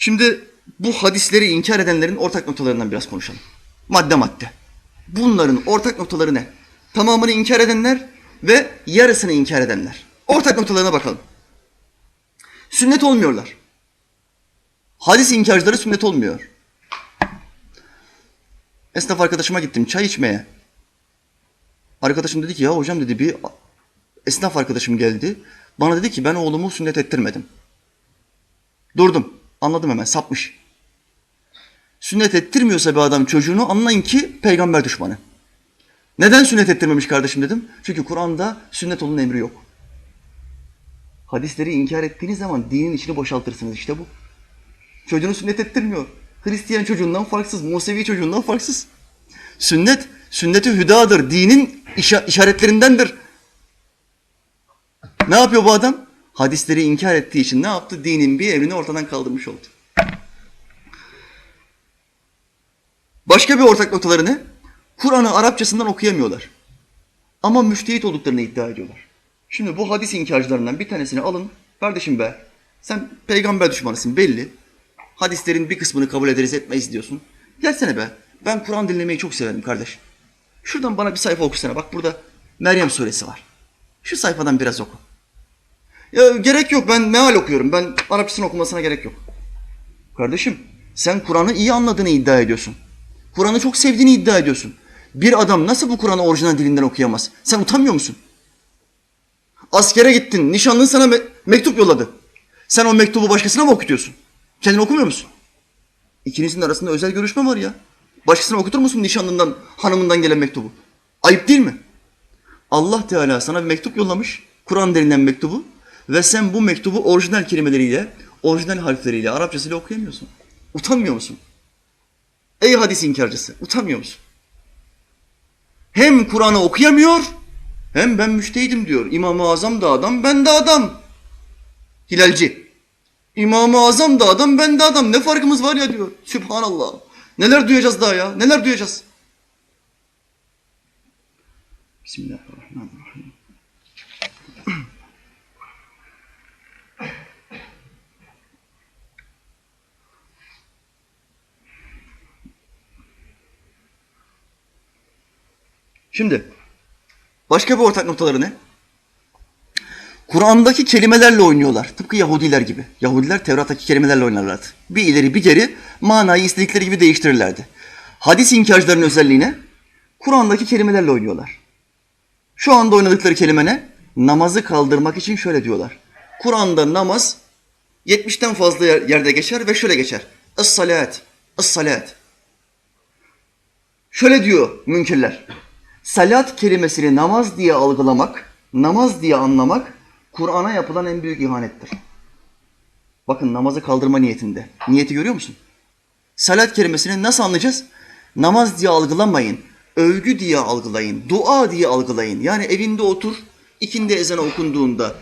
Şimdi bu hadisleri inkar edenlerin ortak noktalarından biraz konuşalım. Madde madde. Bunların ortak noktaları ne? Tamamını inkar edenler ve yarısını inkar edenler. Ortak noktalarına bakalım. Sünnet olmuyorlar. Hadis inkarcıları sünnet olmuyor. Esnaf arkadaşıma gittim çay içmeye. Arkadaşım dedi ki ya hocam dedi bir esnaf arkadaşım geldi. Bana dedi ki ben oğlumu sünnet ettirmedim. Durdum. Anladım hemen sapmış. Sünnet ettirmiyorsa bir adam çocuğunu anlayın ki peygamber düşmanı. Neden sünnet ettirmemiş kardeşim dedim. Çünkü Kur'an'da sünnet olun emri yok. Hadisleri inkar ettiğiniz zaman dinin içini boşaltırsınız işte bu. Çocuğunu sünnet ettirmiyor. Hristiyan çocuğundan farksız, Musevi çocuğundan farksız. Sünnet, sünneti hüdadır. Dinin işa- işaretlerindendir. Ne yapıyor bu adam? Hadisleri inkar ettiği için ne yaptı? Dinin bir evrini ortadan kaldırmış oldu. Başka bir ortak noktaları ne? Kur'an'ı Arapçasından okuyamıyorlar. Ama müştehit olduklarını iddia ediyorlar. Şimdi bu hadis inkarcılarından bir tanesini alın. Kardeşim be, sen peygamber düşmanısın belli. Hadislerin bir kısmını kabul ederiz etmeyiz diyorsun. Gelsene be, ben Kur'an dinlemeyi çok severim kardeş. Şuradan bana bir sayfa okusana. Bak burada Meryem suresi var. Şu sayfadan biraz oku. Ya gerek yok ben meal okuyorum. Ben Arapçasını okumasına gerek yok. Kardeşim sen Kur'an'ı iyi anladığını iddia ediyorsun. Kur'an'ı çok sevdiğini iddia ediyorsun. Bir adam nasıl bu Kur'an'ı orijinal dilinden okuyamaz? Sen utanmıyor musun? Askere gittin, nişanlın sana me- mektup yolladı. Sen o mektubu başkasına mı okutuyorsun? Kendin okumuyor musun? İkinizin arasında özel görüşme var ya. Başkasına okutur musun nişanlından, hanımından gelen mektubu? Ayıp değil mi? Allah Teala sana bir mektup yollamış. Kur'an denilen mektubu. Ve sen bu mektubu orijinal kelimeleriyle, orijinal harfleriyle, Arapçasıyla okuyamıyorsun. Utanmıyor musun? Ey hadis inkarcısı, utanmıyor musun? Hem Kur'an'ı okuyamıyor, hem ben müştehidim diyor. İmam-ı Azam da adam, ben de adam. Hilalci. İmam-ı Azam da adam, ben de adam. Ne farkımız var ya diyor. Sübhanallah. Neler duyacağız daha ya? Neler duyacağız? Bismillahirrahmanirrahim. Şimdi başka bir ortak noktaları ne? Kur'an'daki kelimelerle oynuyorlar. Tıpkı Yahudiler gibi. Yahudiler Tevrat'taki kelimelerle oynarlardı. Bir ileri bir geri manayı istedikleri gibi değiştirirlerdi. Hadis inkarcıların özelliğine Kur'an'daki kelimelerle oynuyorlar. Şu anda oynadıkları kelime ne? Namazı kaldırmak için şöyle diyorlar. Kur'an'da namaz 70'ten fazla yer- yerde geçer ve şöyle geçer. Es-salat, es-salat. Şöyle diyor münkirler. Salat kelimesini namaz diye algılamak, namaz diye anlamak Kur'an'a yapılan en büyük ihanettir. Bakın namazı kaldırma niyetinde. Niyeti görüyor musun? Salat kelimesini nasıl anlayacağız? Namaz diye algılamayın. Övgü diye algılayın. Dua diye algılayın. Yani evinde otur, ikindi ezanı okunduğunda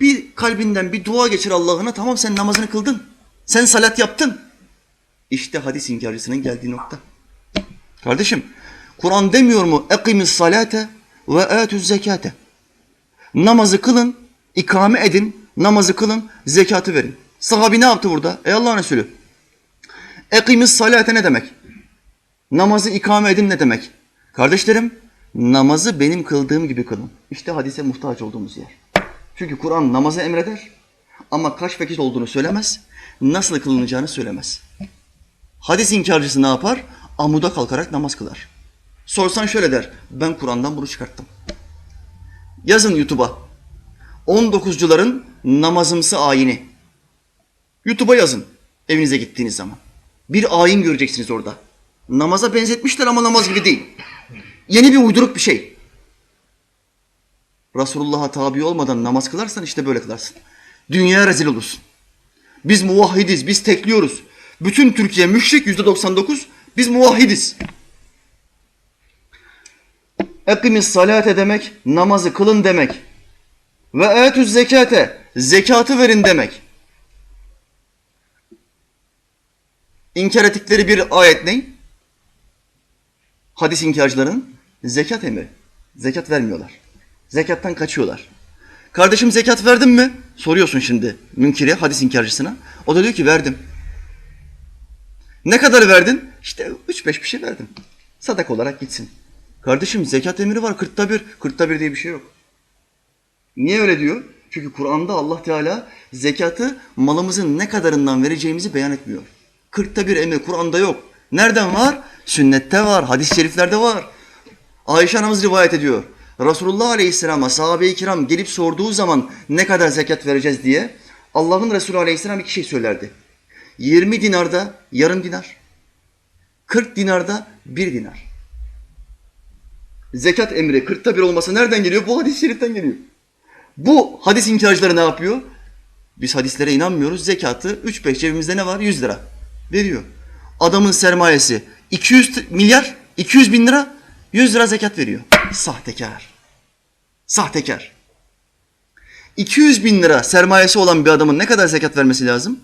bir kalbinden bir dua geçir Allah'ına. Tamam sen namazını kıldın. Sen salat yaptın. İşte hadis inkarcısının geldiği nokta. Kardeşim, Kur'an demiyor mu? Ekimis salate ve etüz zekate. Namazı kılın, ikame edin, namazı kılın, zekatı verin. Sahabi ne yaptı burada? Ey Allah'ın Resulü. Ekimis salate ne demek? Namazı ikame edin ne demek? Kardeşlerim, namazı benim kıldığım gibi kılın. İşte hadise muhtaç olduğumuz yer. Çünkü Kur'an namazı emreder ama kaç vakit olduğunu söylemez, nasıl kılınacağını söylemez. Hadis inkarcısı ne yapar? Amuda kalkarak namaz kılar. Sorsan şöyle der, ben Kur'an'dan bunu çıkarttım. Yazın YouTube'a. 19'cuların namazımsı ayini. YouTube'a yazın evinize gittiğiniz zaman. Bir ayin göreceksiniz orada. Namaza benzetmişler ama namaz gibi değil. Yeni bir uyduruk bir şey. Resulullah'a tabi olmadan namaz kılarsan işte böyle kılarsın. Dünyaya rezil olursun. Biz muvahhidiz, biz tekliyoruz. Bütün Türkiye müşrik yüzde 99, biz muvahhidiz. Ekimis salate demek, namazı kılın demek. Ve etüz zekate, zekatı verin demek. İnkar ettikleri bir ayet ne? Hadis inkarcıların zekat emri. Zekat vermiyorlar. Zekattan kaçıyorlar. Kardeşim zekat verdin mi? Soruyorsun şimdi münkiri, hadis inkarcısına. O da diyor ki verdim. Ne kadar verdin? İşte üç beş bir şey verdim. Sadak olarak gitsin. Kardeşim zekat emri var kırkta bir. Kırkta bir diye bir şey yok. Niye öyle diyor? Çünkü Kur'an'da Allah Teala zekatı malımızın ne kadarından vereceğimizi beyan etmiyor. Kırkta bir emir Kur'an'da yok. Nereden var? Sünnette var, hadis-i şeriflerde var. Ayşe anamız rivayet ediyor. Resulullah Aleyhisselam'a sahabe-i kiram gelip sorduğu zaman ne kadar zekat vereceğiz diye Allah'ın Resulü Aleyhisselam iki şey söylerdi. 20 dinarda yarım dinar, 40 dinarda bir dinar. Zekat emri 40'ta bir olması nereden geliyor? Bu hadis-i şeriften geliyor. Bu hadis inkarcıları ne yapıyor? Biz hadislere inanmıyoruz. Zekatı 3-5 cebimizde ne var? 100 lira veriyor. Adamın sermayesi 200 milyar, 200 bin lira, 100 lira zekat veriyor. Sahtekar. Sahtekar. 200 bin lira sermayesi olan bir adamın ne kadar zekat vermesi lazım?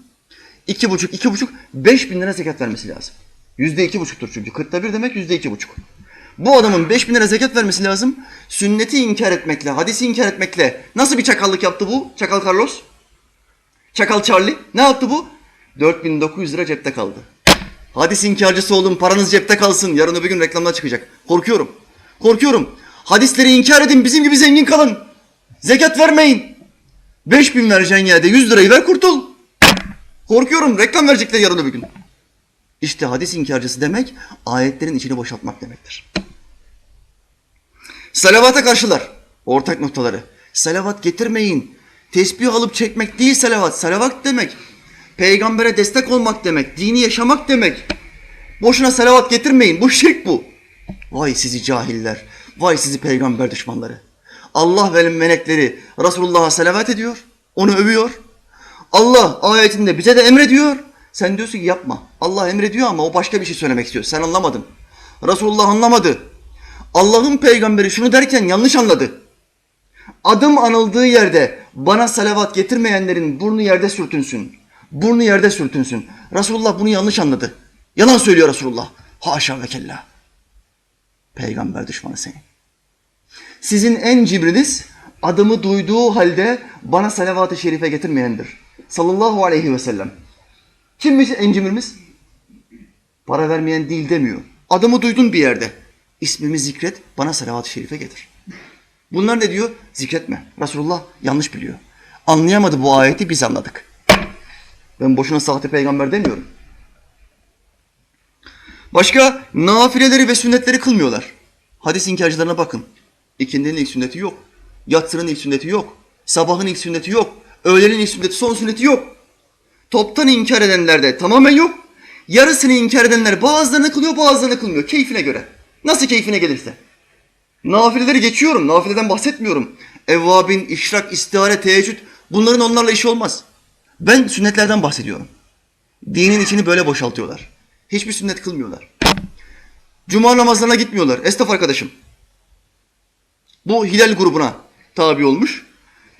İki buçuk, iki buçuk, beş bin lira zekat vermesi lazım. Yüzde iki buçuktur çünkü. Kırkta bir demek yüzde iki buçuk. Bu adamın beş bin lira zekat vermesi lazım. Sünneti inkar etmekle, hadisi inkar etmekle nasıl bir çakallık yaptı bu? Çakal Carlos? Çakal Charlie? Ne yaptı bu? 4900 lira cepte kaldı. Hadis inkarcısı olun, paranız cepte kalsın. Yarın öbür gün reklamda çıkacak. Korkuyorum. Korkuyorum. Hadisleri inkar edin, bizim gibi zengin kalın. Zekat vermeyin. 5000 vereceğin yerde 100 lirayı ver kurtul. Korkuyorum, reklam verecekler yarın öbür gün. İşte hadis inkarcısı demek, ayetlerin içini boşaltmak demektir. Salavata karşılar. Ortak noktaları. Salavat getirmeyin. Tesbih alıp çekmek değil salavat. Salavat demek. Peygambere destek olmak demek. Dini yaşamak demek. Boşuna salavat getirmeyin. Bu şirk bu. Vay sizi cahiller. Vay sizi peygamber düşmanları. Allah ve melekleri Resulullah'a salavat ediyor. Onu övüyor. Allah ayetinde bize de emrediyor. Sen diyorsun ki yapma. Allah emrediyor ama o başka bir şey söylemek istiyor. Sen anlamadın. Resulullah anlamadı. Allah'ın peygamberi şunu derken yanlış anladı. Adım anıldığı yerde bana salavat getirmeyenlerin burnu yerde sürtünsün. Burnu yerde sürtünsün. Resulullah bunu yanlış anladı. Yalan söylüyor Resulullah. Haşa ve kella. Peygamber düşmanı seni. Sizin en cibriniz adımı duyduğu halde bana salavat-ı şerife getirmeyendir. Sallallahu aleyhi ve sellem. Kimmiş en cimrimiz? Para vermeyen değil demiyor. Adımı duydun bir yerde. İsmimi zikret, bana salavat-ı şerife getir. Bunlar ne diyor? Zikretme. Resulullah yanlış biliyor. Anlayamadı bu ayeti biz anladık. Ben boşuna sahte peygamber demiyorum. Başka nafileleri ve sünnetleri kılmıyorlar. Hadis inkarcılarına bakın. İkindinin ilk sünneti yok. Yatsının ilk sünneti yok. Sabahın ilk sünneti yok. Öğlenin ilk sünneti, son sünneti yok. Toptan inkar edenlerde tamamen yok. Yarısını inkar edenler bazılarını kılıyor, bazılarını kılmıyor. Keyfine göre. Nasıl keyfine gelirse. Nafileleri geçiyorum. Nafileden bahsetmiyorum. Evvabin, işrak, istihare, teheccüd bunların onlarla işi olmaz. Ben sünnetlerden bahsediyorum. Dinin içini böyle boşaltıyorlar. Hiçbir sünnet kılmıyorlar. Cuma namazlarına gitmiyorlar. Esnaf arkadaşım. Bu Hilal grubuna tabi olmuş.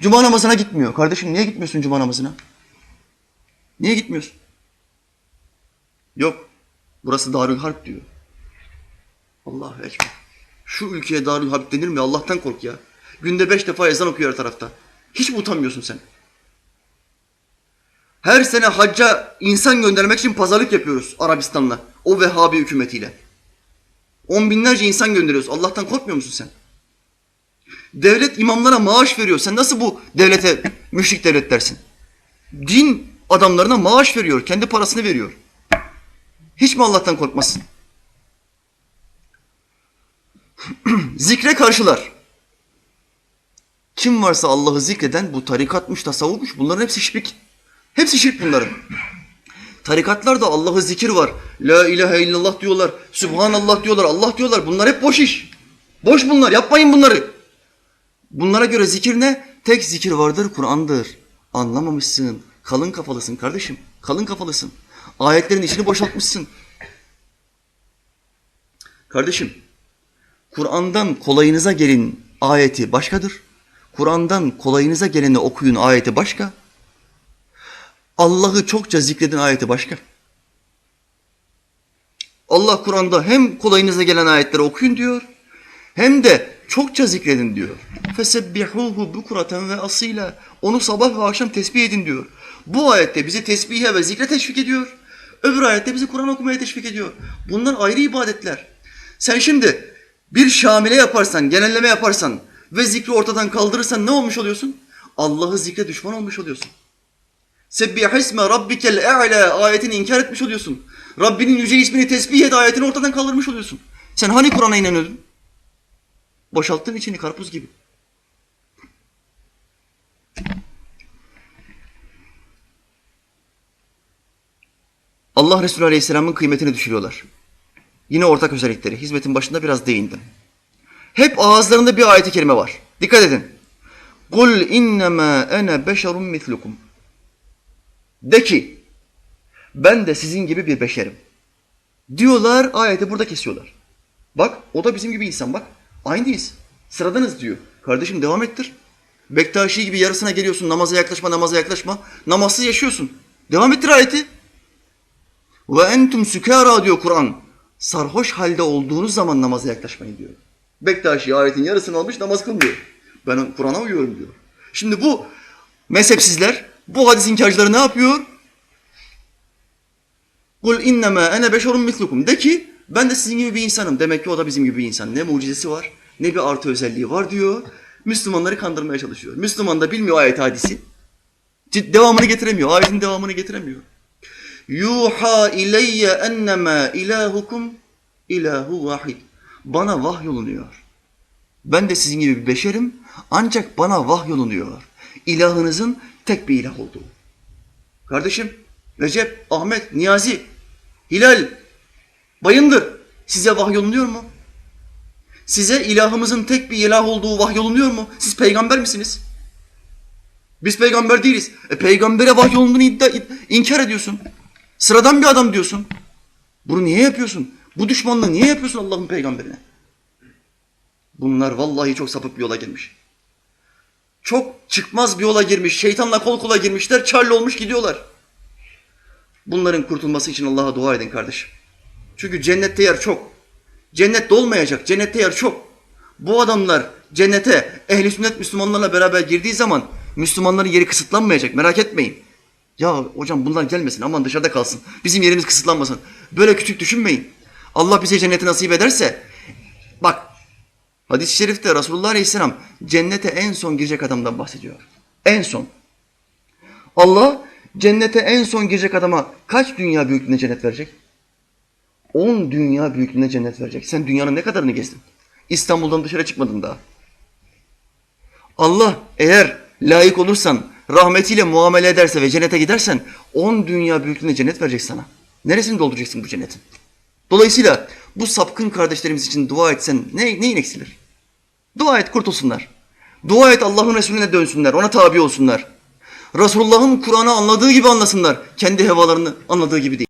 Cuma namazına gitmiyor. Kardeşim niye gitmiyorsun cuma namazına? Niye gitmiyorsun? Yok. Burası Darül Harp diyor. Allahu Ekber. Şu ülkeye Darül Harp denir mi? Allah'tan kork ya. Günde beş defa ezan okuyor her tarafta. Hiç mi utanmıyorsun sen? Her sene hacca insan göndermek için pazarlık yapıyoruz Arabistan'la. O Vehhabi hükümetiyle. On binlerce insan gönderiyoruz. Allah'tan korkmuyor musun sen? Devlet imamlara maaş veriyor. Sen nasıl bu devlete müşrik devlet dersin? Din adamlarına maaş veriyor. Kendi parasını veriyor. Hiç mi Allah'tan korkmasın? Zikre karşılar. Kim varsa Allah'ı zikreden bu tarikatmış, tasavvufmuş bunların hepsi şirk. Hepsi şirk bunların. Tarikatlarda Allah'ı zikir var. La ilahe illallah diyorlar. Subhanallah diyorlar. Allah diyorlar. Bunlar hep boş iş. Boş bunlar. Yapmayın bunları. Bunlara göre zikir ne? Tek zikir vardır, Kur'an'dır. Anlamamışsın. Kalın kafalısın kardeşim. Kalın kafalısın. Ayetlerin içini boşaltmışsın. Kardeşim, Kur'an'dan kolayınıza gelin ayeti başkadır. Kur'an'dan kolayınıza geleni okuyun ayeti başka. Allah'ı çokça zikredin ayeti başka. Allah Kur'an'da hem kolayınıza gelen ayetleri okuyun diyor, hem de çokça zikredin diyor. Fesebbihuhu bukraten ve asila. Onu sabah ve akşam tesbih edin diyor. Bu ayette bizi tesbihe ve zikre teşvik ediyor. Öbür ayette bizi Kur'an okumaya teşvik ediyor. Bunlar ayrı ibadetler. Sen şimdi bir şamile yaparsan, genelleme yaparsan ve zikri ortadan kaldırırsan ne olmuş oluyorsun? Allah'ı zikre düşman olmuş oluyorsun. Sebbihisme rabbikel e'la ayetini inkar etmiş oluyorsun. Rabbinin yüce ismini tesbih et ayetini ortadan kaldırmış oluyorsun. Sen hani Kur'an'a inanıyordun? Boşalttın içini karpuz gibi. Allah Resulü Aleyhisselam'ın kıymetini düşürüyorlar. Yine ortak özellikleri. Hizmetin başında biraz değindim. Hep ağızlarında bir ayet-i kerime var. Dikkat edin. Kul innema ene beşerun mislukum. De ki ben de sizin gibi bir beşerim. Diyorlar ayeti burada kesiyorlar. Bak o da bizim gibi insan bak. Aynıyız. Sıradanız diyor. Kardeşim devam ettir. Bektaşi gibi yarısına geliyorsun namaza yaklaşma namaza yaklaşma. Namazsız yaşıyorsun. Devam ettir ayeti. Ve entum sükara diyor Kur'an. Sarhoş halde olduğunuz zaman namaza yaklaşmayın diyor. Bektaşi ayetin yarısını almış namaz kılmıyor. Ben Kur'an'a uyuyorum diyor. Şimdi bu mezhepsizler, bu hadis inkarcıları ne yapıyor? Kul innema ene beşerun mislukum. De ki ben de sizin gibi bir insanım. Demek ki o da bizim gibi bir insan. Ne mucizesi var, ne bir artı özelliği var diyor. Müslümanları kandırmaya çalışıyor. Müslüman da bilmiyor ayet hadisi. Devamını getiremiyor. Ayetin devamını getiremiyor. Yuha ileyye ennema ilahukum ilahu vahid. Bana vahyolunuyor. Ben de sizin gibi bir beşerim ancak bana vahyolunuyor. İlahınızın tek bir ilah olduğu. Kardeşim Recep, Ahmet, Niyazi, Hilal, Bayındır size vahyolunuyor mu? Size ilahımızın tek bir ilah olduğu vahyolunuyor mu? Siz peygamber misiniz? Biz peygamber değiliz. E, peygambere vahyolunduğunu iddia, inkar ediyorsun. Sıradan bir adam diyorsun. Bunu niye yapıyorsun? Bu düşmanlığı niye yapıyorsun Allah'ın peygamberine? Bunlar vallahi çok sapık bir yola girmiş. Çok çıkmaz bir yola girmiş. Şeytanla kol kola girmişler. Çarlı olmuş gidiyorlar. Bunların kurtulması için Allah'a dua edin kardeşim. Çünkü cennette yer çok. Cennet dolmayacak. Cennette yer çok. Bu adamlar cennete ehli sünnet Müslümanlarla beraber girdiği zaman Müslümanların yeri kısıtlanmayacak. Merak etmeyin. Ya hocam bunlar gelmesin aman dışarıda kalsın. Bizim yerimiz kısıtlanmasın. Böyle küçük düşünmeyin. Allah bize cenneti nasip ederse bak hadis-i şerifte Resulullah Aleyhisselam cennete en son girecek adamdan bahsediyor. En son. Allah cennete en son girecek adama kaç dünya büyüklüğünde cennet verecek? 10 dünya büyüklüğünde cennet verecek. Sen dünyanın ne kadarını gezdin? İstanbul'dan dışarı çıkmadın daha. Allah eğer layık olursan, rahmetiyle muamele ederse ve cennete gidersen 10 dünya büyüklüğünde cennet verecek sana. Neresini dolduracaksın bu cennetin? Dolayısıyla bu sapkın kardeşlerimiz için dua etsen ne, neyin eksilir? Dua et kurtulsunlar. Dua et Allah'ın Resulüne dönsünler, ona tabi olsunlar. Resulullah'ın Kur'an'ı anladığı gibi anlasınlar. Kendi hevalarını anladığı gibi değil.